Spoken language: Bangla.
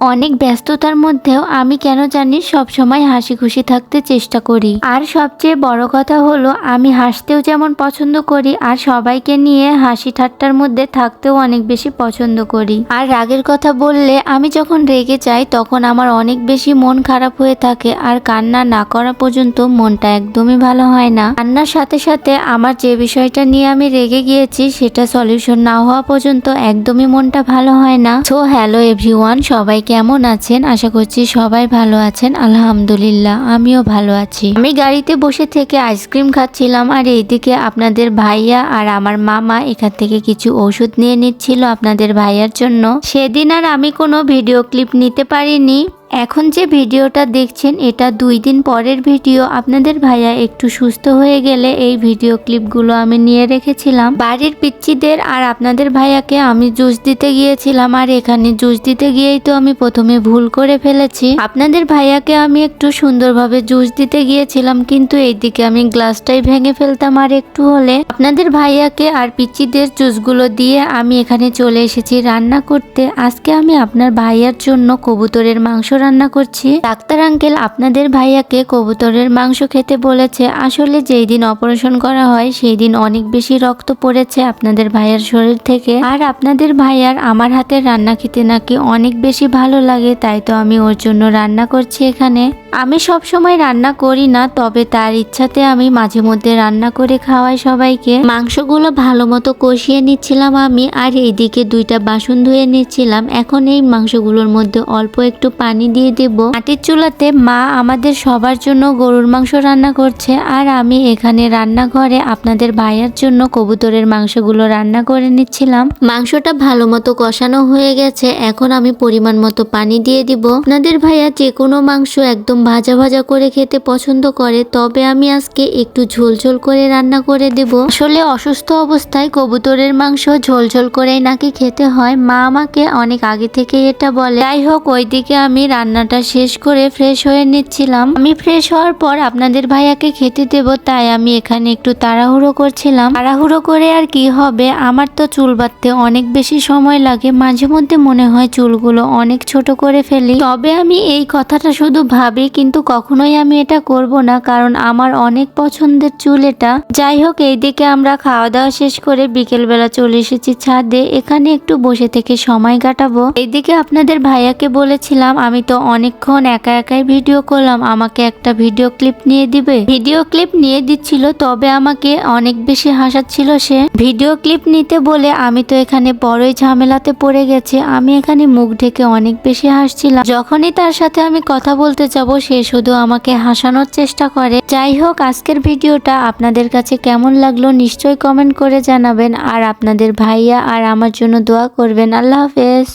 অনেক ব্যস্ততার মধ্যেও আমি কেন জানি সব সময় হাসি খুশি থাকতে চেষ্টা করি। আর সবচেয়ে বড় কথা হলো, আমি হাসতেও যেমন পছন্দ করি, আর সবাইকে নিয়ে হাসি ঠাট্টার মধ্যে থাকতেও অনেক বেশি পছন্দ করি। আর রাগের কথা বললে, আমি যখন রেগে যাই, তখন আমার অনেক বেশি মন খারাপ হয়ে থাকে, আর কান্না না করা পর্যন্ত মনটা একদমই ভালো হয় না। কান্নার সাথে সাথে আমার যে বিষয়টা নিয়ে আমি রেগে গিয়েছি, সেটা সলিউশন না হওয়া পর্যন্ত একদমই মনটা ভালো হয় না। সো হ্যালো এভরিওয়ান সবাই কেমন আছেন? আশা করছি সবাই ভালো আছেন। আলহামদুলিল্লাহ, আমিও ভালো আছি। আমি গাড়িতে বসে থেকে আইসক্রিম খাচ্ছিলাম আর এইদিকে আপনাদের ভাইয়া আর আমার মামা এখান থেকে কিছু ওষুধ নিয়ে নিচ্ছিল আপনাদের ভাইয়ার জন্য। সেদিন আর আমি কোনো ভিডিও ক্লিপ নিতে পারিনি। এখন যে ভিডিওটা দেখছেন, এটা দুই দিন পরের ভিডিও। আপনাদের ভাইয়া একটু সুস্থ হয়ে গেলে এই ভিডিও ক্লিপগুলো আমি নিয়ে রেখেছিলাম। বাড়ির পিচ্চিদের আর আপনাদের ভাইয়াকে আমি জুস দিতে গিয়েছিলাম, আর এখানে জুস দিতে গিয়েই তো আমি প্রথমে ভুল করে ফেলেছি। আপনাদের ভাইয়াকে আমি একটু সুন্দরভাবে জুস দিতে গিয়েছিলাম, কিন্তু এইদিকে আমি গ্লাসটাই ভেঙে ফেলতাম আর একটু হলে। আপনাদের ভাইয়াকে আর পিচ্চিদের জুসগুলো দিয়ে আমি এখানে চলে এসেছি রান্না করতে। আজকে আমি আপনার ভাইয়ার জন্য কবুতরের মাংস রান্না করছি। ডাক্তার আঙ্কেল, আপনাদের ভাইয়াকে কবুতরের মাংস খেতে বলেছে। আসলে যেই দিন অপারেশন করা হয়, সেই দিন অনেক বেশি রক্ত পড়েছে আপনাদের ভাইয়ার শরীর থেকে। আর আপনাদের ভাইয়ার আমার হাতের রান্না খেতে নাকি অনেক বেশি ভালো লাগে, তাই তো আমি ওর জন্য রান্না করছি এখানে। আমি সব সময় রান্না করি না, তবে তার ইচ্ছাতে আমি মাঝে মধ্যে রান্না করে খাওয়াই সবাইকে। মাংসগুলো ভালো মতো কষিয়ে নিচ্ছিলাম আমি, আর এইদিকে দুইটা বাসন ধুয়ে নিচ্ছিলাম। এখন এই মাংসগুলোর মধ্যে অল্প একটু পানি দিয়ে দেব। মাটির চুলাতে মা আমাদের সবার জন্য গরুর মাংস রান্না করছে, আর আমি এখানে রান্নাঘরে আপনাদের ভাইয়ার জন্য কবুতরের মাংসগুলো রান্না করে নিচ্ছিলাম। মাংসটা ভালো মতো কষানো হয়ে গেছে, এখন আমি পরিমাণ মতো পানি দিয়ে দিব। আপনাদের ভাইয়া যে কোনো মাংস একদম ভাজা ভাজা করে খেতে পছন্দ করে, তবে আমি আজকে একটু ঝোল ঝোল করে রান্না করে দেব। আসলে অসুস্থ অবস্থায় কবুতরের মাংস ঝোল ঝোল করেই নাকি খেতে হয়। মা আমাকে অনেক আগে থেকে এটা বলে। যাই হোক, ওইদিকে আমি রান্নাটা শেষ করে ফ্রেশ হয়ে নিচ্ছিলাম। আমি ফ্রেশ হওয়ার পর আপনাদের ভাইয়াকে খেতে দেব, তাই আমি এখানে একটু তাড়াহুড়ো করছিলাম। তাড়াহুড়ো করে আর কি হবে, আমার তো চুল বাঁধতে অনেক বেশি সময় লাগে। মাঝে মধ্যে মনে হয় চুলগুলো অনেক ছোট করে ফেলি। তবে আমি এই কথাটা শুধু ভাবি কিন্তু কখনোই আমি এটা করব না, কারণ আমার অনেক পছন্দের চুল এটা। যাই হোক, এইদিকে আমরা খাওয়া দাওয়া শেষ করে বিকেল বেলা চলে এসেছি ছাদে। এখানে একটু বসে থেকে সময় কাটাবো। এইদিকে আপনাদের ভাইয়াকে বলেছিলাম, আমি তো অনেকক্ষণ একা একাই ভিডিও করলাম, আমাকে একটা ভিডিও ক্লিপ নিয়ে দিবে। ভিডিও ক্লিপ নিয়ে দিচ্ছিল, তবে আমাকে অনেক বেশি হাসাচ্ছিল সে। ভিডিও ক্লিপ নিতে বলে, আমি তো এখানে বড়ই ঝামেলাতে পড়ে গেছে। আমি এখানে মুখ ঢেকে অনেক বেশি হাসছিলাম। যখনই তার সাথে আমি কথা বলতে যাব সে শুধু আমাকে হাসানোর চেষ্টা করে। যাই হোক, আজকের ভিডিওটা আপনাদের কাছে কেমন লাগল নিশ্চয়ই কমেন্ট করে জানাবেন। আর আপনাদের ভাইয়া আর আমার জন্য দোয়া করবেন। আল্লাহ হাফেজ।